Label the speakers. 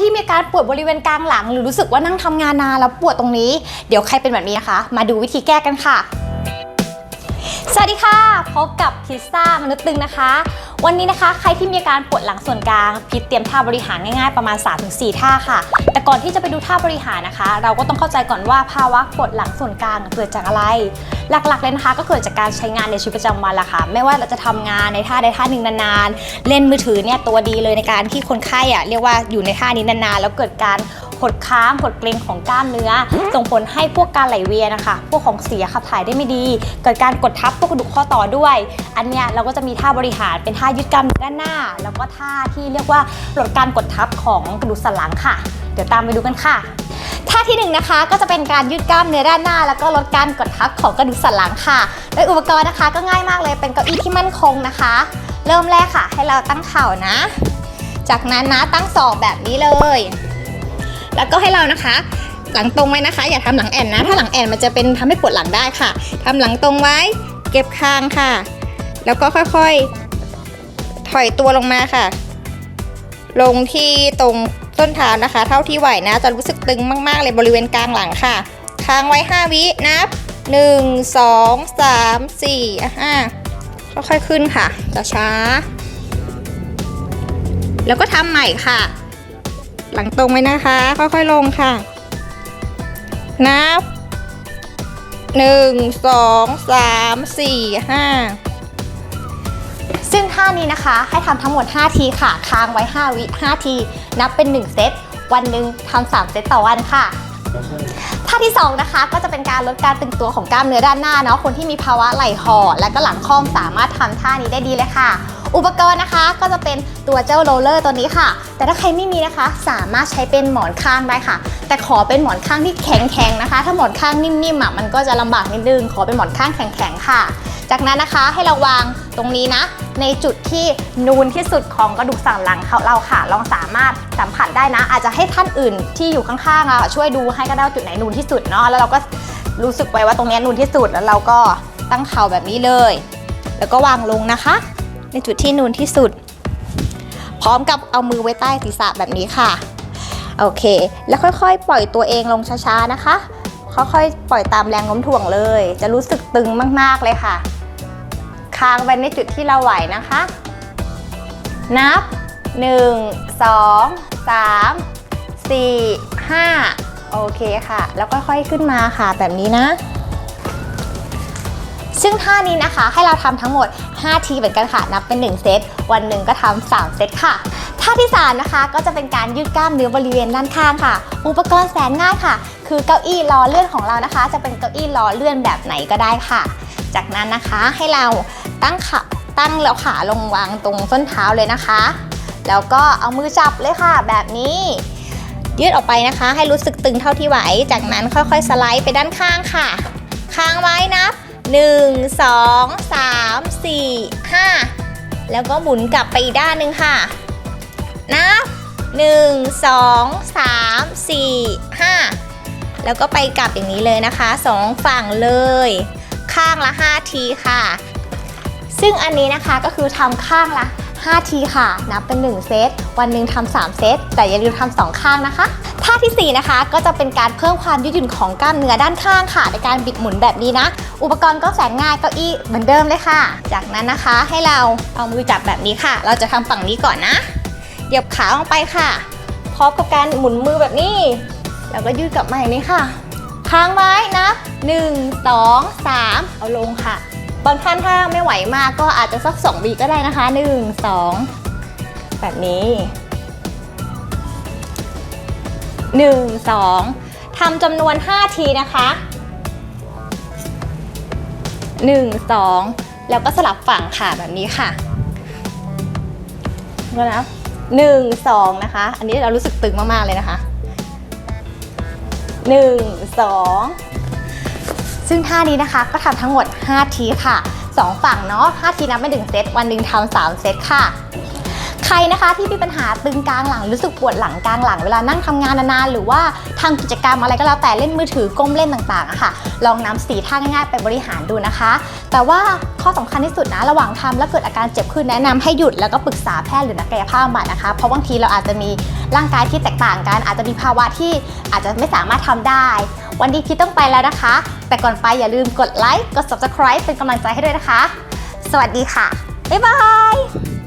Speaker 1: ที่มีการปวดบริเวณกลางหลัง หรือรู้สึกว่านั่งทำงานนานแล้วปวดตรงนี้ เดี๋ยวใครเป็นแบบนี้นะคะ มาดูวิธีแก้กันค่ะ สวัสดีค่ะ พบกับพิซซ่ามนุษย์ตึงนะคะ วันนี้นะคะ ใครที่มีอาการปวดหลังส่วนกลางพิซเตรียมท่าบริหารง่ายๆประมาณ 3-4 ท่าค่ะ แต่ก่อนที่จะไปดูท่าบริหารนะคะ เราก็ต้องเข้าใจก่อนว่าภาวะปวดหลังส่วนกลางเกิดจากอะไร หลักๆเลยนะคะ ก็เกิดจากการใช้งานในชีวิตประจำวันละค่ะ ไม่ว่าเราจะทำงานในท่าใดท่าหนึ่งนานๆ เล่นมือถือเนี่ยตัวดีเลยในการที่คนไข้อะเรียกว่าอยู่ในท่านี้นานๆแล้วเกิดการ หดค้างหดเกร็งของกล้ามเนื้อ ส่งผลให้พวกการไหลเวียนนะคะ พวกของเสียขับถ่ายได้ไม่ดี เกิดการกดทับพวกกระดูกข้อต่อด้วย อันเนี้ยเราก็จะมีท่าบริหารเป็นท่ายืดกล้ามเนื้อด้านหน้า แล้วก็ท่าที่เรียกว่าลดการกดทับของกระดูกสันหลังค่ะ เดี๋ยวตามไปดูกันค่ะท่าที่หนึ่งนะคะก็จะเป็นการยืดกล้ามเนื้อด้านหน้า แล้วก็ลดการกดทับของกระดูกสันหลังค่ะโดยอุปกรณ์นะคะก็ง่ายมากเลยเป็นเก้าอี้ที่มั่นคงนะคะ เริ่มแรกค่ะ ให้เราตั้งเข่านะ จากนั้นนะตั้งศอกแบบนี้เลย แล้วก็ให้เรานะคะ หลังตรงไว้นะคะ อย่าทำหลังแอนนะ ถ้าหลังแอนมันจะเป็นทำให้ปวดหลังได้ค่ะทำหลังตรงไว้ เก็บคางค่ะ แล้วก็ค่อยๆ ถอยตัวลงมาค่ะ ลงที่ตรงต้นเท้านะคะ เท่าที่ไหวนะ จะรู้สึกตึงมากๆเลยบริเวณกลางหลังค่ะ ค้างไว้ 5 วินับ 1 2 3 4 5ค่อยๆขึ้นค่ะช้าๆแล้วก็ทำใหม่ค่ะ หลังตรงไว้นะคะ ค่อยๆลงค่ะ นับ1 2 3 4 5ซึ่งท่านี้นะคะให้ทำทั้งหมด 5 ทีค่ะ ค้างไว้ 5 วิ 5 ที นับเป็น 1 เซต วันหนึ่งทำ3เซตต่อวันค่ะท่าที่ 2 นะคะ ก็จะเป็นการลดการตึงตัวของกล้ามเนื้อด้านหน้าเนาะคนที่มีภาวะไหล่ห่อและก็หลังค่อมสามารถทำท่านี้ได้ดีเลยค่ะ อุปกรณ์นะคะก็จะเป็นตัวเจ้าโรลเลอร์ตัวนี้ค่ะ แต่ถ้าใครไม่มีนะคะ สามารถใช้เป็นหมอนข้างได้ค่ะ แต่ขอเป็นหมอนข้างที่แข็งๆนะคะ ถ้าหมอนข้างนิ่มๆอะมันก็จะลำบากนิดนึงขอเป็นหมอนข้างแข็งๆค่ะ จากนั้นนะคะให้เราวางตรงนี้นะ ในจุดที่นูนที่สุดของกระดูกสันหลังเขาเราค่ะ ลองสามารถสัมผัสได้นะ อาจจะให้ท่านอื่นที่อยู่ข้างๆอะช่วยดูให้ก็ได้ว่าจุดไหนนูนที่สุดเนาะแล้วเราก็รู้สึกไว้ว่าตรงนี้นูนที่สุดแล้วเราก็ตั้งเข่าแบบนี้เลย แล้วก็วางลงนะคะ ในจุดที่นูนที่สุด พร้อมกับเอามือไว้ใต้ศีรษะแบบนี้ค่ะ โอเค แล้วค่อยๆ ปล่อยตัวเองลงช้าๆนะคะ ค่อยๆ ปล่อยตามแรงโน้มถ่วงเลย จะรู้สึกตึงมากๆเลยค่ะ ค้างไว้ในจุดที่เราไหวนะคะ นับ 1 2 3 4 5 โอเคค่ะ แล้วค่อยๆ ขึ้นมาค่ะแบบนี้นะซึ่งท่านี้นะคะให้เราทำทั้งหมด 5 ทีเหมือนกันค่ะ นับเป็น 1 เซต วันหนึ่งก็ทำ3เซตค่ะ ท่าที่ 3 นะคะ ก็จะเป็นการยืดกล้ามเนื้อบริเวณด้านข้างค่ะ อุปกรณ์แสนง่ายค่ะ คือเก้าอี้ล้อเลื่อนของเรานะคะ จะเป็นเก้าอี้ล้อเลื่อนแบบไหนก็ได้ค่ะ จากนั้นนะคะให้เราตั้งขาตั้งแล้วขาลงวางตรงส้นเท้าเลยนะคะ แล้วก็เอามือจับเลยค่ะ แบบนี้ยืดออกไปนะคะ ให้รู้สึกตึงเท่าที่ไหว จากนั้นค่อยๆ สไลด์ไปด้านข้างค่ะ ค้างไว้นับ 1 2 3 4 5 แล้วก็หมุนกลับไปอีกด้านหนึ่งค่ะ นับ 1 2 3 4 5 แล้วก็ไปกลับอย่างนี้เลยนะคะสองฝั่งเลย ข้างละ 5 ทีค่ะ ซึ่งอันนี้นะคะก็คือทำข้างละ 5 ทีค่ะ นับเป็น 1 เซต วันหนึ่งทำ3เซต แต่อย่าลืมทำสองข้างนะคะ ท่าทีสี่ 4 นะคะ ก็จะเป็นการเพิ่มความยืดหยุ่นของกล้ามเนื้อด้านข้างค่ะ ในการบิดหมุนแบบนี้นะ อุปกรณ์ก็แสนง่ายเก้าอี้เหมือนเดิมเลยค่ะ จากนั้นนะคะให้เราเอามือจับแบบนี้ค่ะ เราจะทำฝั่งนี้ก่อนนะเหยียบขาลงไปค่ะพร้อมกับการหมุนมือแบบนี้ แล้วก็ยืดกลับมาอย่างนี้ค่ะ ค้างไว้นะ1 2 3 เอาลงค่ะบางท่านถ้าไม่ไหวมากก็อาจจะสัก2วีก็ได้นะคะ 1 2 แบบนี้ 1 2ทำจำนวน 5 ทีนะคะ 1 2 แล้วก็สลับฝั่งค่ะแบบนี้ค่ะก็นะหนึ่งสองนะคะ อันนี้เรารู้สึกตึงมาก ๆ เลยนะคะหนึ่งสองซึ่งท่านี้นะคะก็ทำทั้งหมด 5 ทีค่ะ 2 ฝั่งเนาะ5ทีนับไม่ถึงเซต วันหนึ่งทำ3เซตค่ะ ใครนะคะที่มีปัญหาตึงกลางหลังรู้สึกปวดหลังกลางหลังเวลานั่งทำงานนานๆหรือว่าทำกิจกรรมอะไรก็แล้วแต่เล่นมือถือก้มเล่นต่างๆอะค่ะ ลองนำสีท่าง่ายๆไปบริหารดูนะคะ แต่ว่าข้อสำคัญที่สุดนะระหว่างทำแล้วเกิดอาการเจ็บขึ้นแนะนำให้หยุดแล้วก็ปรึกษาแพทย์หรือนักกายภาพบำบัดนะคะ เพราะบางทีเราอาจจะมีร่างกายที่แตกต่างกัน อาจจะมีภาวะที่อาจจะไม่สามารถทำได้ วันนี้พี่ต้องไปแล้วนะคะ แต่ก่อนไปอย่าลืมกดไลค์กด subscribe เป็นกำลังใจให้ด้วยนะคะ สวัสดีค่ะบ๊ายบาย